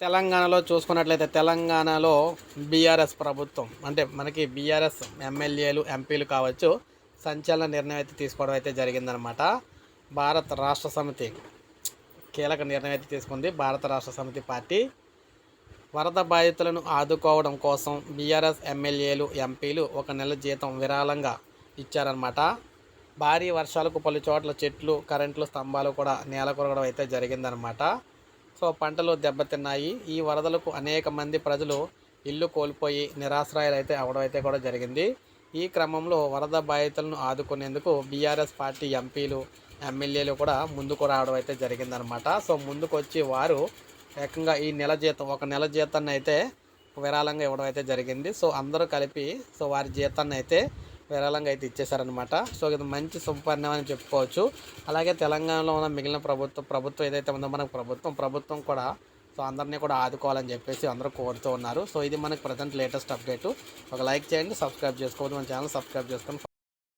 తెలంగాణలో చూసుకున్నట్లయితే తెలంగాణలో బీఆర్ఎస్ ప్రభుత్వం అంటే మనకి బీఆర్ఎస్ ఎమ్మెల్యేలు ఎంపీలు కావచ్చు సంచలన నిర్ణయం అయితే తీసుకోవడం అయితే జరిగిందనమాట భారత రాష్ట్ర సమితి కీలక నిర్ణయం అయితే తీసుకుంది భారత రాష్ట్ర సమితి పార్టీ. వరద బాధితులను ఆదుకోవడం కోసం బీఆర్ఎస్ ఎమ్మెల్యేలు ఎంపీలు ఒక నెల జీతం విరాళంగా ఇచ్చారనమాట భారీ వర్షాలకు పలు చోట్ల చెట్లు కరెంట్లు స్తంభాలు కూడా నేల కొరగడం అయితే జరిగిందనమాట సో పంటలు దెబ్బతిన్నాయి. ఈ వరదలకు అనేక మంది ప్రజలు ఇల్లు కోల్పోయి నిరాశ్రాయాలు అయితే అవడం అయితే కూడా జరిగింది. ఈ క్రమంలో వరద బాధితులను ఆదుకునేందుకు బీఆర్ఎస్ పార్టీ ఎంపీలు ఎమ్మెల్యేలు కూడా ముందుకు రావడం అయితే జరిగిందనమాట సో ముందుకు వచ్చి వారు ఏకంగా ఈ నెల జీతం ఒక నెల జీతాన్ని అయితే విరాళంగా ఇవ్వడం అయితే జరిగింది. సో అందరూ కలిపి సో వారి జీతాన్ని అయితే విరాళంగా అయితే ఇచ్చేసారనమాట సో ఇది మంచి శుభపరిణామం అని చెప్పుకోవచ్చు. అలాగే తెలంగాణలో ఉన్న మిగిలిన ప్రభుత్వం ప్రభుత్వం ఏదైతే ఉందో మనకు ప్రభుత్వం ప్రభుత్వం కూడా సో అందరినీ కూడా ఆదుకోవాలని చెప్పేసి అందరూ కోరుతూ ఉన్నారు. సో ఇది మనకు ప్రజెంట్ లేటెస్ట్ అప్డేట్. ఒక లైక్ చేయండి సబ్స్క్రైబ్ చేసుకోవద్దు. మన ఛానల్ సబ్స్క్రైబ్ చేసుకొని